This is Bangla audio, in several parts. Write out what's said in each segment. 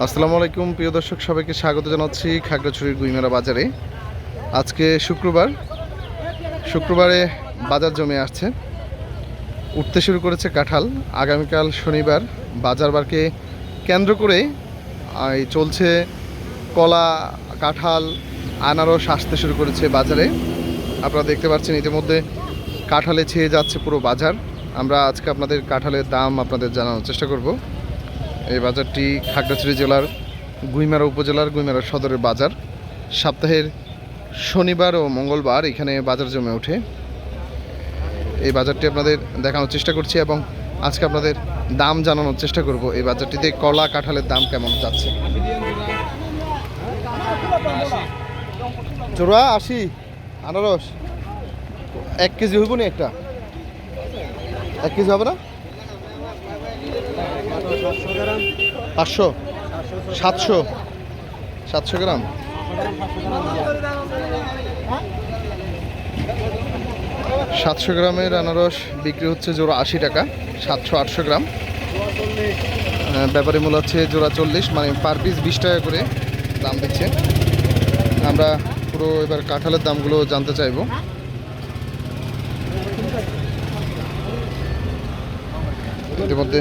আসসালামু আলাইকুম, প্রিয় দর্শক, সবাইকে স্বাগত জানাচ্ছি খাগড়াছড়ির গুইমেরা বাজারে। আজকে শুক্রবার। শুক্রবারে বাজার জমে আসছে। উঠতে শুরু করেছে কাঁঠাল। আগামীকাল শনিবার বাজারবারকে কেন্দ্র করে চলছে কলা, কাঁঠাল, আনারস আসতে শুরু করেছে বাজারে। আপনারা দেখতে পাচ্ছেন ইতিমধ্যে কাঁঠালে ছেয়ে যাচ্ছে পুরো বাজার। আমরা আজকে আপনাদের কাঁঠালের দাম আপনাদের জানানোর চেষ্টা করব। এই বাজারটি খাগড়াছড়ি জেলার গুইমারা উপজেলার গুইমারা সদরের বাজার। সপ্তাহের শনিবার ও মঙ্গলবার এখানে বাজার জমে ওঠে। এই বাজারটি আপনাদের দেখানোর চেষ্টা করছি এবং আজকে আপনাদের দাম জানানোর চেষ্টা করব। এই বাজারটিতে কলা কাঁঠালের দাম কেমন যাচ্ছে? চোরা আশি, আনারস। এক কেজি হইব না একটা? এক কেজি হবে না? পাঁচশো সাতশো সাতশো গ্রাম। সাতশো গ্রামের আনারস বিক্রি হচ্ছে জোড়া আশি টাকা, সাতশো আটশো গ্রাম। ব্যাপারী মূল্য হচ্ছে জোড়া চল্লিশ মানে পার পিস বিশ টাকা করে দাম দিচ্ছে। আমরা পুরো এবার কাঁঠালের দামগুলো জানতে চাইব। ইতিমধ্যে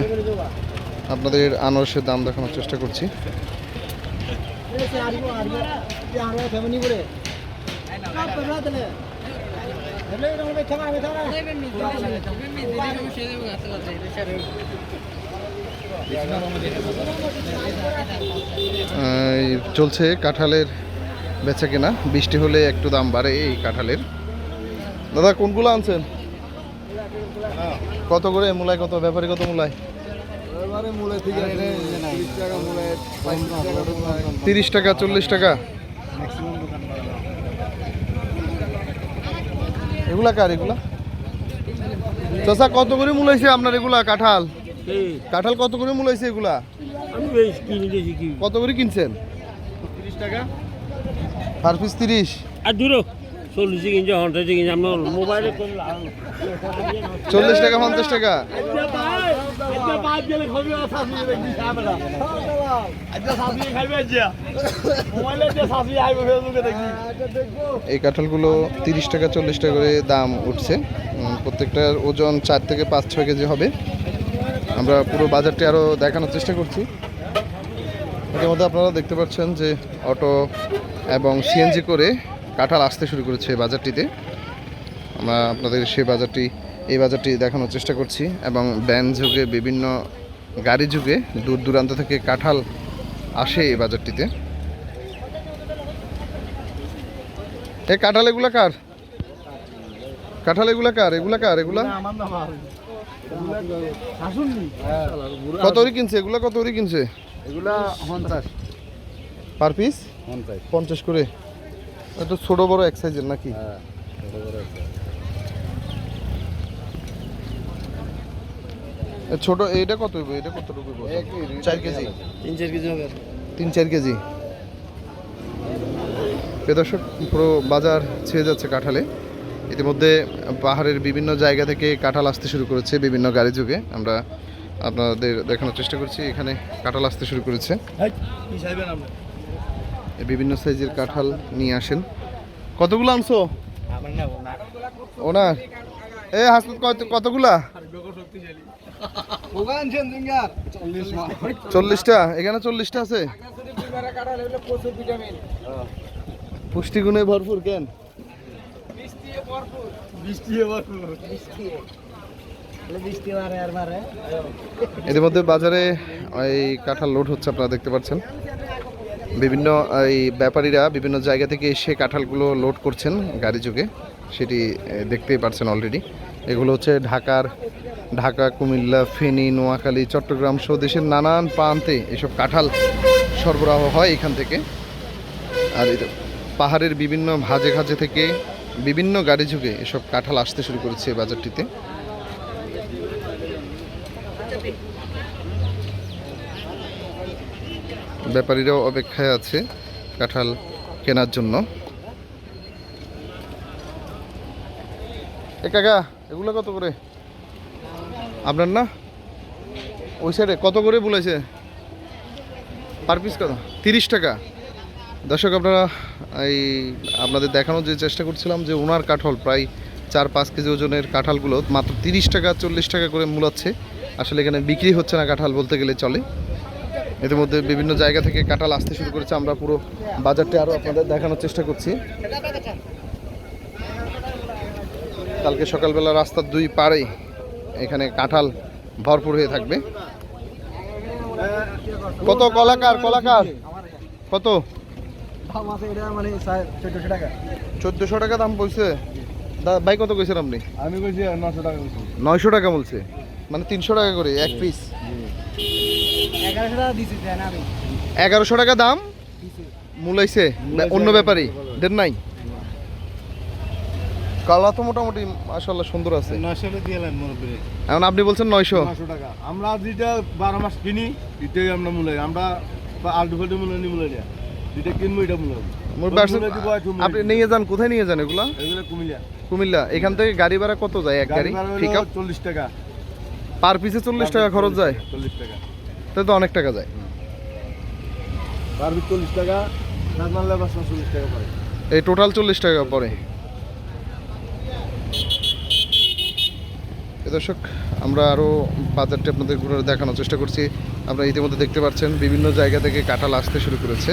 আপনাদের আনারসের দাম দেখানোর চেষ্টা করছি। চলছে কাঁঠালের বেচা কেনা। বৃষ্টি হলে একটু দাম বাড়ে এই কাঁঠালের। দাদা, কোনগুলো আনছেন? কত করে মূলায়, কত? ব্যাপারে কত মূলায়? তিরিশ টাকা চল্লিশ টাকা? এগুলা কার এগুলা? চাচা কত করে মূলাইছে আপনার এগুলা কাঁঠাল? কাঁঠাল কত করে মূলাইছে এগুলা? বেশ কি? কত করে কিনছেন? পার পিস তিরিশ। আর দূর চল্লিশে কিনছে মোবাইলে চল্লিশ টাকা পঞ্চাশ টাকা? এই কাঁঠালগুলো তিরিশ টাকা, চল্লিশ টাকা করে দাম উঠছে। প্রত্যেকটার ওজন চার থেকে পাঁচ, ছয় কেজি হবে। আমরা পুরো বাজারটি আরও দেখানোর চেষ্টা করছি। এর মধ্যে আপনারা দেখতে পাচ্ছেন যে অটো এবং সিএনজি করে কাঁঠাল আসতে শুরু করেছে বাজারটিতে। আমরা আপনাদের সেই বাজারটি এই বাজারটি দেখানোর চেষ্টা করছি এবং ব্যান যুগে বিভিন্ন গাড়ি যুগে দূর দূরান্ত থেকে কাঁঠাল আসে এই বাজারটিতে। এ কাঁঠাল এগুলা কার? কাঁঠাল এগুলা কার? এগুলা কার? এগুলা? কত করে কিনছে? এগুলা কত করে কিনছে? এগুলা পঞ্চাশ। Per piece? পঞ্চাশ। পঞ্চাশ করে? এটা ছোট বড় এক সাইজের নাকি হ্যাঁ এ ছোট এইটা কত হইব? এটা কতটুকু হইব? চার কেজি? তিন চার কেজি হবে তিন চার কেজি? দর্শক পুরো বাজার ছেয়ে যাচ্ছে কাঁঠালে। ইতিমধ্যে পাহাড়ের বিভিন্ন জায়গা থেকে কাঁঠাল আসতে শুরু করেছে বিভিন্ন গাড়ি যুগে। আমরা আপনাদের দেখানোর চেষ্টা করছি এখানে কাঁঠাল আসতে শুরু করেছে। বিভিন্ন সাইজের কাঁঠাল নিয়ে আসেন। কতগুলো আনছো? ওনার। এ হাসপাত কত কতগুলা? চল্লিশটা? এখানে চল্লিশটা আছে? পুষ্টিগুণে ভরপুর কেন? মধ্যে বাজারে এই কাঁঠাল লোড হচ্ছে, আপনারা দেখতে পাচ্ছেন। বিভিন্ন এই ব্যাপারীরা বিভিন্ন জায়গা থেকে এসে কাঁঠালগুলো লোড করছেন গাড়ি যুগে। সেটি দেখতেই পাচ্ছেন অলরেডি এগুলো হচ্ছে ঢাকার ঢাকা, কুমিল্লা, ফেনী, নোয়াখালী, চট্টগ্রাম সহ দেশের নানান প্রান্তে এসব কাঁঠাল সরবরাহ হয় এখান থেকে। আর পাহাড়ের বিভিন্ন ভাজে ঘাজে থেকে বিভিন্ন গাড়ি ঝুঁকে এসব কাঁঠাল আসতে শুরু করেছে বাজারটিতে। ব্যাপারীরাও অপেক্ষায় আছে কাঁঠাল কেনার জন্য। এ কাকা এগুলো কত করে? আপনার না? ওই সাইডে কত করে বলেছে? পার পিস কত? তিরিশ টাকা। দর্শক, আপনারা এই আপনাদের দেখানোর যে চেষ্টা করছিলাম যে ওনার কাঁঠাল প্রায় চার পাঁচ কেজি ওজনের কাঁঠালগুলো মাত্র তিরিশ টাকা, চল্লিশ টাকা করে মূলাচ্ছে আসলে এখানে বিক্রি হচ্ছে না কাঁঠাল বলতে গেলে চলে। ইতিমধ্যে বিভিন্ন জায়গা থেকে কাঁঠাল আসতে শুরু করেছে। আমরা পুরো বাজারটি আরও আপনাদের দেখানোর চেষ্টা করছি। কালকে সকালবেলা রাস্তার দুই পাড়েই এখানে কাঁঠাল ভরপুর হয়ে থাকবে। কত কলাকার কলাকার? কত? মানে চোদ্দশো টাকা। দাম বলছে। ভাই কত কইছেন আপনি? আমি কইছি নশো টাকা নয়শো টাকা বলছে। মানে তিনশো টাকা করে এক পিস এগারোশো টাকা দাম? মূলাইছে অন্য ব্যাপারে। দেন নাই? কালা তো মোটামুটি মাসাল্লাহ সুন্দর আছে। নশো দিয়ে এলেন মুরব্বী। এখন আপনি বলছেন নয়শো। নশো টাকা। আমরা যেটা বারো মাস কিনি এটাই আমরা মূল্য আমরা আলটু ফাল্টু মূল্য নি মূল্য নিয়া যেটা কিনবো এটা মূল্য আপনি নিয়ে যান কোথায় নিয়ে যান এগুলা? এগুলো কুমিল্লা। কুমিল্লা। এখান থেকে গাড়ি ভাড়া কত যায় এক গাড়ি? ঠিক হলো চল্লিশ টাকা। পার পিসে চল্লিশ টাকা খরচ যায়। চল্লিশ টাকা। তাহলে তো অনেক টাকা যায়। পার পিস চল্লিশ টাকা সাত মারলে পাঁচশো চল্লিশ টাকা পড়ে। এই টোটাল চল্লিশ টাকা পড়ে। দর্শক, আমরা আরও বাজারটি আপনাদের ঘুরে দেখানোর চেষ্টা করছি। আপনারা ইতিমধ্যে দেখতে পাচ্ছেন, বিভিন্ন জায়গা থেকে কাঁঠাল আসতে শুরু করেছে।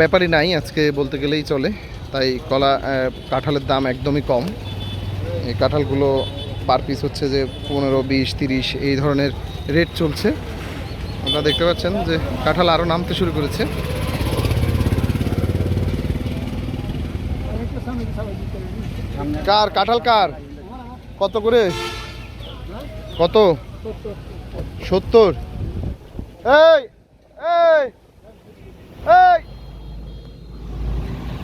ব্যাপারই নাই, আজকে বলতে গেলেই চলে। তাই কলা কাঁঠালের দাম একদমই কম। এই কাঁঠালগুলো পার পিস হচ্ছে যে পনেরো, বিশ, তিরিশ, এই ধরনের রেট চলছে। আপনারা দেখতে পাচ্ছেন যে কাঁঠাল আরও নামতে শুরু করেছে। কার, কাঁঠাল কার? কত করে? কত? সত্তর। এই এই এই